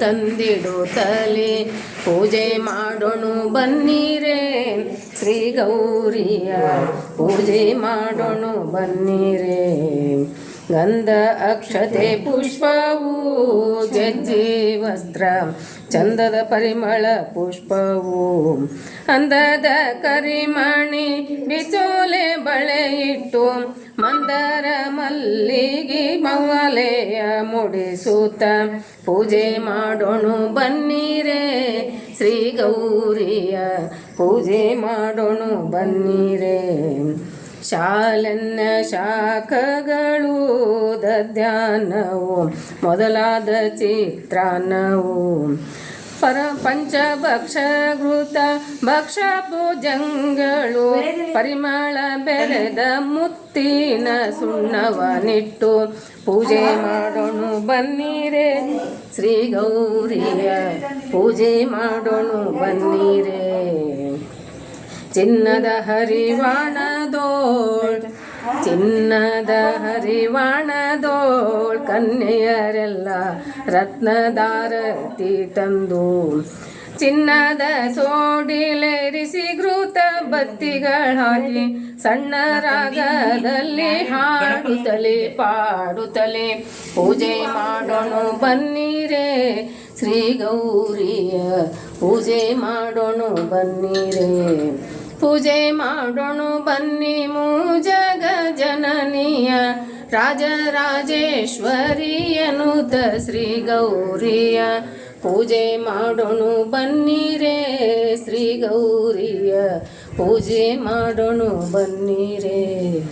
ತಂದಿಡುತ್ತಲೇ ಪೂಜೆ ಮಾಡೋಣ ಬನ್ನಿರೇ. ಶ್ರೀ ಗೌರಿಯ ಪೂಜೆ ಮಾಡೋಣ ಬನ್ನಿರೇ. ಗಂಧ ಅಕ್ಷತೆ ಪುಷ್ಪವು ಜಜ್ಜಿ ವಸ್ತ್ರ, ಚಂದದ ಪರಿಮಳ ಪುಷ್ಪವು. ಅಂದದ ಕರಿಮಣಿ ಬಿಚೋಲೆ ಬಳೆ ಇಟ್ಟು ಮಂದರ ಮಲ್ಲಿಗೆ ಮಂಗಲೆಯ ಮುಡಿಸುತ್ತ ಪೂಜೆ ಮಾಡೋಣು ಬನ್ನಿರೆ. ಶ್ರೀ ಗೌರಿಯ ಪೂಜೆ ಮಾಡೋಣು ಬನ್ನಿರೆ. ಶಾಲನ್ನ ಶಾಖಗಳು ದಧ್ಯಾನವು ಮೊದಲಾದ ಚಿತ್ರಾನ್ನವು. ಪರ ಪಂಚಭಕ್ಷಘೃತ ಭಕ್ಷ ಭುಜಂಗಳು ಪರಿಮಳ ಬೆಳೆದ ಮುತ್ತಿನ ಸುಣ್ಣವನಿಟ್ಟು ಪೂಜೆ ಮಾಡೋಣು ಬನ್ನಿರೆ ಶ್ರೀ ಗೌರಿಯ ಪೂಜೆ ಮಾಡೋಣು ಬನ್ನಿರೆ. ಚಿನ್ನದ ಹರಿವಾಣದೋ ಚಿನ್ನದ ಹರಿವಾಣದೋಳ್ ಕನ್ಯೆಯರೆಲ್ಲ ರತ್ನದಾರತಿ ತಂದು ಚಿನ್ನದ ಸೋಡಿಲೇರಿಸಿ ಘೃತ ಬತ್ತಿಗಳಾಗಿ ಸಣ್ಣ ರಾಗದಲ್ಲಿ ಹಾಡುತ್ತಲೇ ಪಾಡುತ್ತಲೇ ಪೂಜೆ ಮಾಡೋಣ ಬನ್ನಿರೇ ಶ್ರೀ ಗೌರಿಯ ಪೂಜೆ ಮಾಡೋಣ ಬನ್ನಿರೇ ಪೂಜೆ ಮಾಡೋಣ ರಾಜರಾಜೇಶ್ವರಿಯನುತ ಶ್ರೀ ಗೌರಿಯ ಪೂಜೆ ಮಾಡೋಣ ಬನ್ನಿರೇ. ಶ್ರೀ ಗೌರಿಯ ಪೂಜೆ ಮಾಡೋಣ ಬನ್ನಿರೇ.